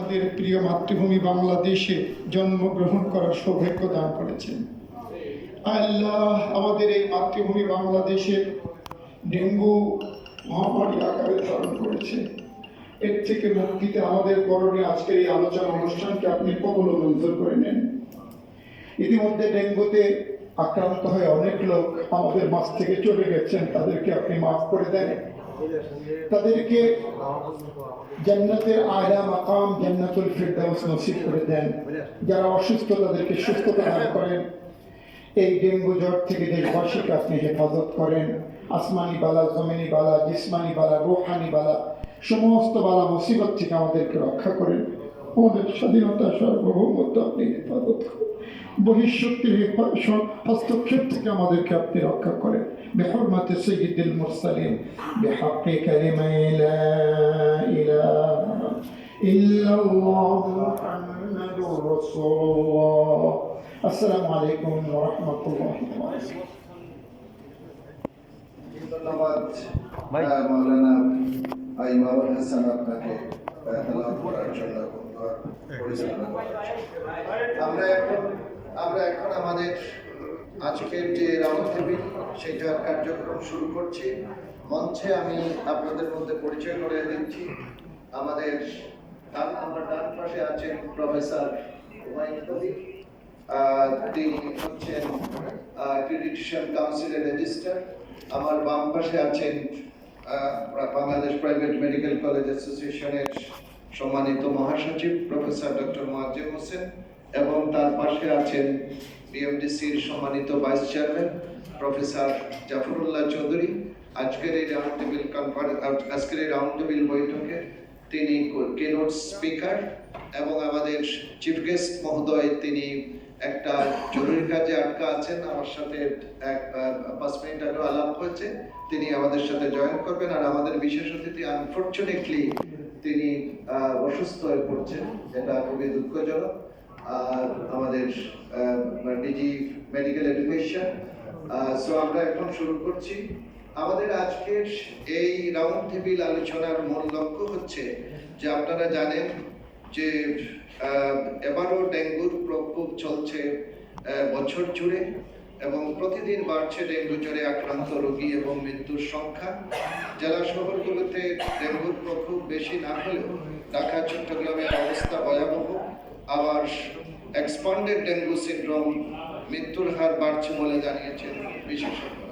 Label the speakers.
Speaker 1: আমাদের প্রিয় মাতৃভূমি বাংলাদেশে জন্মগ্রহণ করার সৌভাগ্য দান করেছেন। আল্লাহ আমাদের এই মাতৃভূমি বাংলাদেশে ডেঙ্গু মহামারী আকারে ধারণ করেছে। এর থেকে মুক্তিতে আমাদের করণীয় আজকের এই আলোচনা অনুষ্ঠানকে আপনি কবল মঞ্জুর করে নেন। ইতিমধ্যে ডেঙ্গুতে আক্রান্ত হয়ে অনেক লোক আমাদের মাছ থেকে চলে গেছেন, তাদেরকে আপনি মাফ করে দেন। তাদেরকে জান্নাতের আয়লা মাকাম, জান্নাতুল ফিরদাউস নসিব করে দেন। যারা অসুস্থ, তাদেরকে সুস্থতা দান করেন। এই ডেঙ্গু জ্বর থেকে দেশবাসীকে আপনি হেফাজত করেন। আসমানি বালা, জমিনি বালা, জিসমানি বালা, রোহানি বালা, সমস্ত বালা মুসিবত থেকে আমাদেরকে রক্ষা করেন। আমাদের স্বাধীনতা সার্বভৌমত্ব আপনি হেফাজত করেন। বহিঃশক্তির হেফা- স- হস্তক্ষেপ থেকে আমাদেরকে আপনি রক্ষা করেন بحرمة سيد المرسلين بحق كلمة لا إله إلا الله محمد رسول الله السلام عليكم ورحمة الله وبركاته
Speaker 2: ধন্যবাদ আহ, মাওলানা আইমাউল হাসান আপনাকে আহ, তেলাওয়াত করার জন্য এবং দোয়া পরিচালনা করার জন্য। আমরা এখন আমরা এখন আমাদের আজকের যে রাউন্ড টেবিল সেটার কার্যক্রম শুরু করছি। মঞ্চে আমি আপনাদের মধ্যে পরিচয় করে দিচ্ছি। আমাদের ডান আমার ডান পাশে আছেন প্রফেসর হুমায়ুন আহ, তিনি হচ্ছেন ক্রেডিটেশন কাউন্সিলের রেজিস্টার আমার বাম পাশে আছেন বাংলাদেশ প্রাইভেট মেডিকেল কলেজ অ্যাসোসিয়েশনের সম্মানিত মহাসচিব প্রফেসর ডক্টর মোয়াজ্জেম হোসেন। এবং তার পাশে আছেন বিএমডিসির সম্মানিত vice chairman professor Zafrullah Chowdhury. আজকের এই রাউন্ড টেবিল কনফারেন্স আজকের এই রাউন্ড টেবিল বৈঠকে তিনি কেনোট স্পিকার এবং আমাদের চিফ গেস্ট মহোদয় তিনি একটা জরুরি কাজে আটকা আছেন। আমার সাথে এক পাঁচ মিনিট আগে আলাপ হয়েছে। তিনি আমাদের সাথে জয়েন করবেন আর আমাদের বিশেষ অতিথি আনফর্চুনেটলি তিনি অসুস্থ হয়ে পড়ছেন। এটা খুবই দুঃখজনক। আমাদের ডিজি মেডিকেল এডুকেশন সো আমরা এখন শুরু করছি। আমাদের আজকের এই রাউন্ড টেবিল আলোচনার মূল লক্ষ্য হচ্ছে যে আপনারা জানেন যে এবারও ডেঙ্গুর প্রকোপ চলছে বছর জুড়ে এবং প্রতিদিন বাড়ছে ডেঙ্গু জ্বরে আক্রান্ত রোগী এবং মৃত্যুর সংখ্যা। জেলা শহরগুলোতে ডেঙ্গুর প্রকোপ বেশি না হলেও ঢাকা ভয়াবহ আবার এক্সপান্ডেড ডেঙ্গু সিন্ড্রোম মৃত্যুর হার বাড়ছে বলে জানিয়েছেন বিশেষজ্ঞ